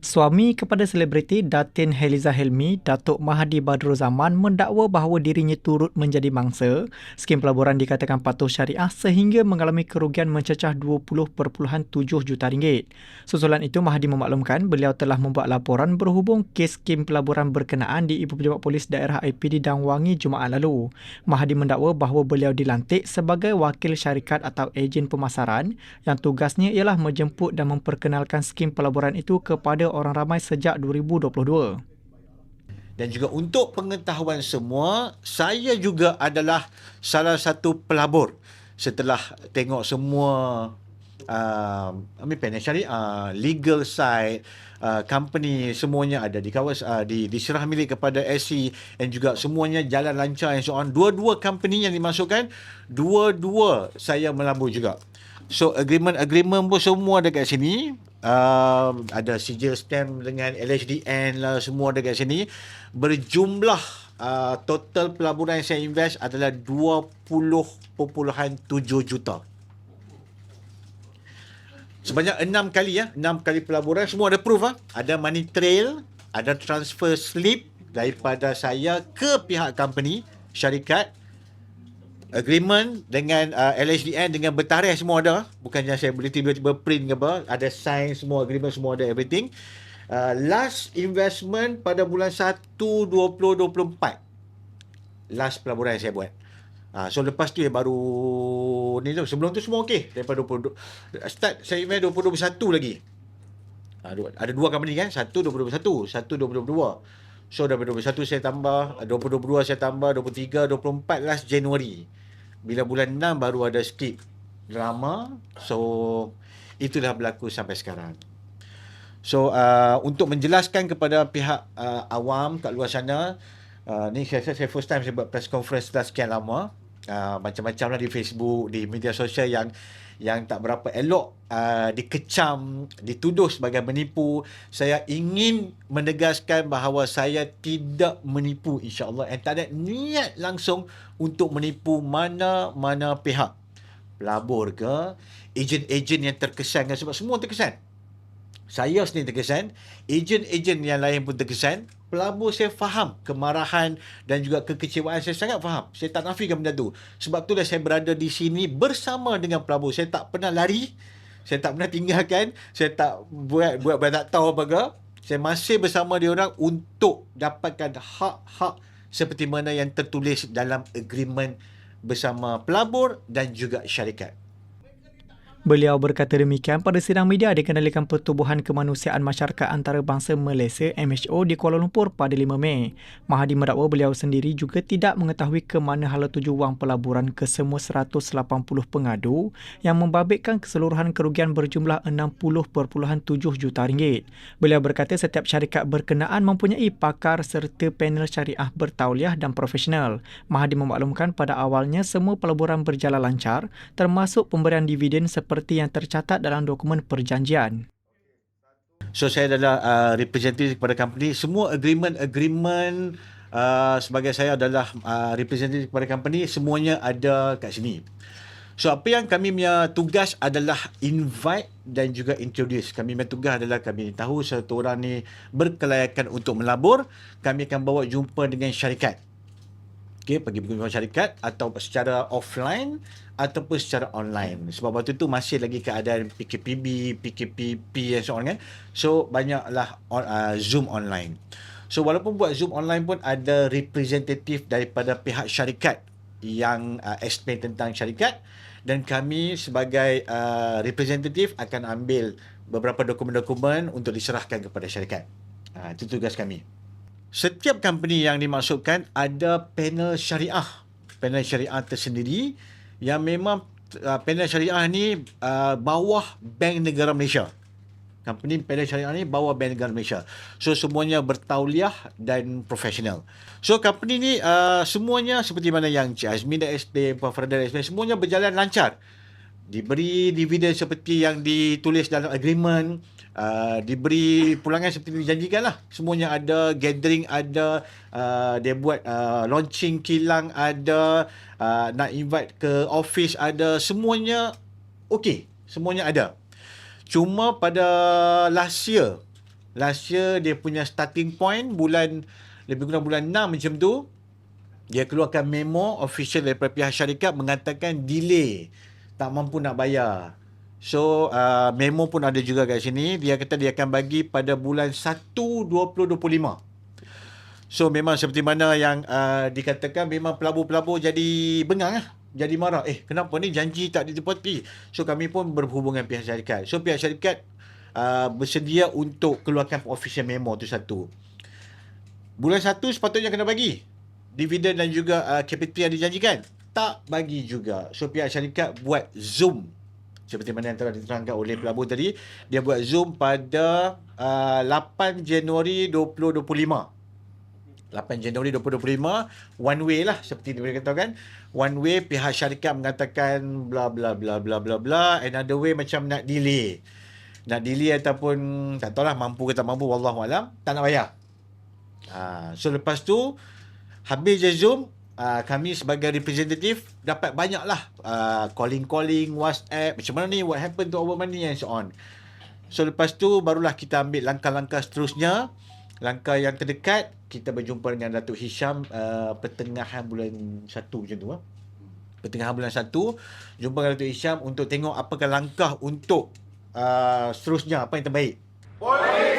Suami kepada selebriti Datin Heliza Helmi, Datuk Mahadi Badrul Zaman mendakwa bahawa dirinya turut menjadi mangsa. Skim pelaburan dikatakan patuh syariah sehingga mengalami kerugian mencecah 20.7 juta ringgit. Susulan itu, Mahadi memaklumkan beliau telah membuat laporan berhubung kes skim pelaburan berkenaan di Ibu Pejabat Polis Daerah IPD Dangwangi Jumaat lalu. Mahadi mendakwa bahawa beliau dilantik sebagai wakil syarikat atau ejen pemasaran yang tugasnya ialah menjemput dan memperkenalkan skim pelaburan itu kepada orang ramai sejak 2022. Dan juga untuk pengetahuan semua, saya juga adalah salah satu pelabur setelah tengok semua uh, I mean, panel syariah, legal side, uh, company semuanya ada di kawas uh, di diserah milik kepada SC dan juga semuanya jalan lancar and so on. Dua-dua company yang dimasukkan, dua-dua saya melabur juga. So agreement-agreement pun semua dekat sini uh, ada sijil stamp dengan LHDN lah semua dekat sini. Berjumlah uh, total pelaburan yang saya invest adalah 20.7 juta. Sebanyak 6 kali ya 6 kali pelaburan. Semua ada proof ah. Ada money trail ada transfer slip daripada saya ke pihak company syarikat agreement dengan uh, LHDN dengan bertarikh semua ada. Bukannya saya boleh tiba-tiba print ke apa ada sign semua agreement semua ada everything. Uh, last investment pada bulan 1 2024 last pelaburan yang saya buat. Uh, so lepas tu ya baru ni tu. Sebelum tu semua okey. Daripada 20 start saya invest 2021 lagi. Uh, ada dua company kan? Satu 2021 satu 2022 So daripada 2021 saya tambah 2022 saya tambah 23 24 last January bila bulan 6 baru ada skip drama so itulah berlaku sampai sekarang. So uh, untuk menjelaskan kepada pihak uh, awam kat luar sana uh, ni saya, saya first time saya buat press conference setelah sekian lama. Uh, macam-macam lah di Facebook di media sosial yang yang tak berapa elok uh, dikecam, dituduh sebagai menipu. Saya ingin menegaskan bahawa saya tidak menipu insya-Allah dan tak ada niat langsung untuk menipu mana-mana pihak. Pelabur ke, ejen-ejen yang terkesan sebab semua terkesan. Saya sendiri terkesan, ejen-ejen yang lain pun terkesan, pelabur saya faham kemarahan dan juga kekecewaan saya sangat faham. Saya tak nafikan benda tu. Sebab itulah saya berada di sini bersama dengan pelabur. Saya tak pernah lari. Saya tak pernah tinggalkan. Saya tak buat buat buat tak tahu apa ke. Saya masih bersama dia orang untuk dapatkan hak-hak seperti mana yang tertulis dalam agreement bersama pelabur dan juga syarikat. Beliau berkata demikian pada sidang media dikendalikan Pertubuhan Kemanusiaan Masyarakat Antarabangsa Malaysia MHO di Kuala Lumpur pada 5 Mei. Mahadi mendakwa beliau sendiri juga tidak mengetahui ke mana hala tuju wang pelaburan ke semua 180 pengadu yang membabitkan keseluruhan kerugian berjumlah 60.7 juta ringgit. Beliau berkata setiap syarikat berkenaan mempunyai pakar serta panel syariah bertauliah dan profesional. Mahadi memaklumkan pada awalnya semua pelaburan berjalan lancar termasuk pemberian dividen seperti yang tercatat dalam dokumen perjanjian. So saya adalah uh, representative kepada company. Semua agreement-agreement uh, sebagai saya adalah uh, representative kepada company semuanya ada kat sini. So apa yang kami punya tugas adalah invite dan juga introduce. Kami punya tugas adalah kami tahu satu orang ni berkelayakan untuk melabur, kami akan bawa jumpa dengan syarikat okay, pergi berjumpa syarikat atau secara offline ataupun secara online. Sebab waktu tu masih lagi keadaan PKPB, PKPP dan so on kan. So banyaklah on, uh, Zoom online. So walaupun buat Zoom online pun ada representatif daripada pihak syarikat yang uh, explain tentang syarikat dan kami sebagai uh, representatif akan ambil beberapa dokumen-dokumen untuk diserahkan kepada syarikat. Uh, itu tugas kami setiap company yang dimasukkan ada panel syariah. Panel syariah tersendiri yang memang uh, panel syariah ni uh, bawah Bank Negara Malaysia. Company panel syariah ni bawah Bank Negara Malaysia. So semuanya bertauliah dan profesional. So company ni uh, semuanya seperti mana yang Cik Azmi dah explain, Puan Farada explain, semuanya berjalan lancar. Diberi dividen seperti yang ditulis dalam agreement, uh, diberi pulangan seperti dijanjikan lah. Semuanya ada, gathering ada, uh, dia buat uh, launching kilang ada, uh, nak invite ke office ada, semuanya okey. Semuanya ada. Cuma pada last year, Last year dia punya starting point bulan lebih kurang bulan 6 macam tu dia keluarkan memo official daripada pihak syarikat mengatakan delay tak mampu nak bayar. So uh, memo pun ada juga kat sini dia kata dia akan bagi pada bulan 1 2025. So memang seperti mana yang uh, dikatakan memang pelabur-pelabur jadi bengang lah. Jadi marah. Eh kenapa ni janji tak ditepati? So kami pun berhubung dengan pihak syarikat. So pihak syarikat uh, bersedia untuk keluarkan official memo tu satu. Bulan satu sepatutnya kena bagi. Dividen dan juga uh, capital yang dijanjikan. Tak bagi juga. So pihak syarikat buat Zoom. Seperti mana yang telah diterangkan oleh pelabur tadi. Dia buat Zoom pada uh, 8 Januari 2025. 8 Januari 2025 one way lah seperti dia kata kan one way pihak syarikat mengatakan bla bla bla bla bla bla another way macam nak delay nak delay ataupun tak tahulah mampu ke tak mampu wallahu alam tak nak bayar ha, so lepas tu habis je zoom uh, kami sebagai representative dapat banyak lah uh, calling-calling whatsapp. Macam mana ni? What happened to our money and so on. So lepas tu barulah kita ambil langkah-langkah seterusnya. Langkah yang terdekat kita berjumpa dengan Datuk Hisham uh, pertengahan bulan 1 macam tu ah. Pertengahan bulan 1 jumpa dengan Datuk Hisham untuk tengok apakah langkah untuk uh, seterusnya apa yang terbaik. Boleh